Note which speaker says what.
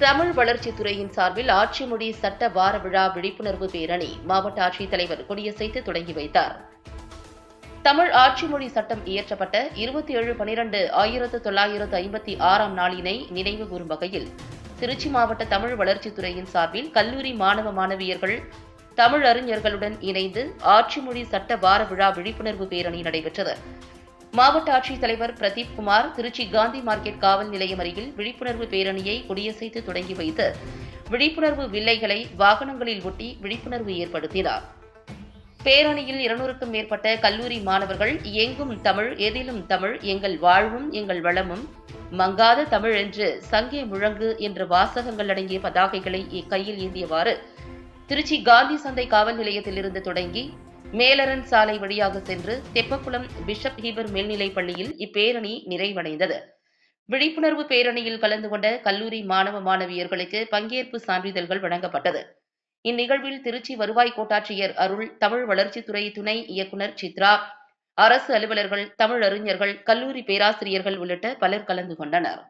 Speaker 1: தமிழ் வளர்ச்சித்துறையின் சார்பில் ஆட்சி மொழி சட்ட வார விழா விழிப்புணர்வு பேரணி மாவட்ட ஆட்சித்தலைவர் கொடியசைத்து தொடங்கி வைத்தார். தமிழ் ஆட்சி மொழி சட்டம் இயற்றப்பட்ட இருபத்தி ஏழு பனிரெண்டு ஆயிரத்து தொள்ளாயிரத்து ஐம்பத்தி ஆறாம் நாளினை நினைவு கூறும் வகையில் திருச்சி மாவட்ட தமிழ் வளர்ச்சித்துறையின் சார்பில் கல்லூரி மாணவ மாணவியர்கள் தமிழறிஞர்களுடன் இணைந்து ஆட்சி மொழி சட்ட வார விழா விழிப்புணர்வு பேரணி நடைபெற்றது. மாவட்ட ஆட்சித்தலைவர் பிரதீப் குமார் திருச்சி காந்தி மார்க்கெட் காவல் நிலையம் அருகில் விழிப்புணர்வு பேரணியை கொடியசைத்து தொடங்கி வைத்து விழிப்புணர்வு வில்லைகளை வாகனங்களில் ஒட்டி விழிப்புணர்வு ஏற்படுத்தினார். பேரணியில் இருநூறுக்கும் மேற்பட்ட கல்லூரி மாணவர்கள் எங்கும் தமிழ் எதிலும் தமிழ் எங்கள் வாழ்வும் எங்கள் வளமும் மங்காத தமிழ் என்று சங்கே முழங்கு என்ற வாசகங்கள் அடங்கிய பதாகைகளை கையில் ஏந்தியவாறு திருச்சி காந்தி சந்தை காவல் நிலையத்திலிருந்து தொடங்கி மேலரன் சாலை வழியாக சென்று தெப்பக்குளம் பிஷப் ஹீபர் மேல்நிலைப் பள்ளியில் இப்பேரணி நிறைவடைந்தது. விழிப்புணர்வு பேரணியில் கலந்து கொண்ட கல்லூரி மாணவ மாணவியர்களுக்கு பங்கேற்பு சான்றிதழ்கள் வழங்கப்பட்டது. இந்நிகழ்வில் திருச்சி வருவாய் கோட்டாட்சியர் அருள் தமிழ் வளர்ச்சித்துறை துணை இயக்குநர் சித்ரா அரசு அலுவலர்கள் தமிழ் அறிஞர்கள் கல்லூரி பேராசிரியர்கள் உள்ளிட்ட பலர் கலந்து கொண்டனர்.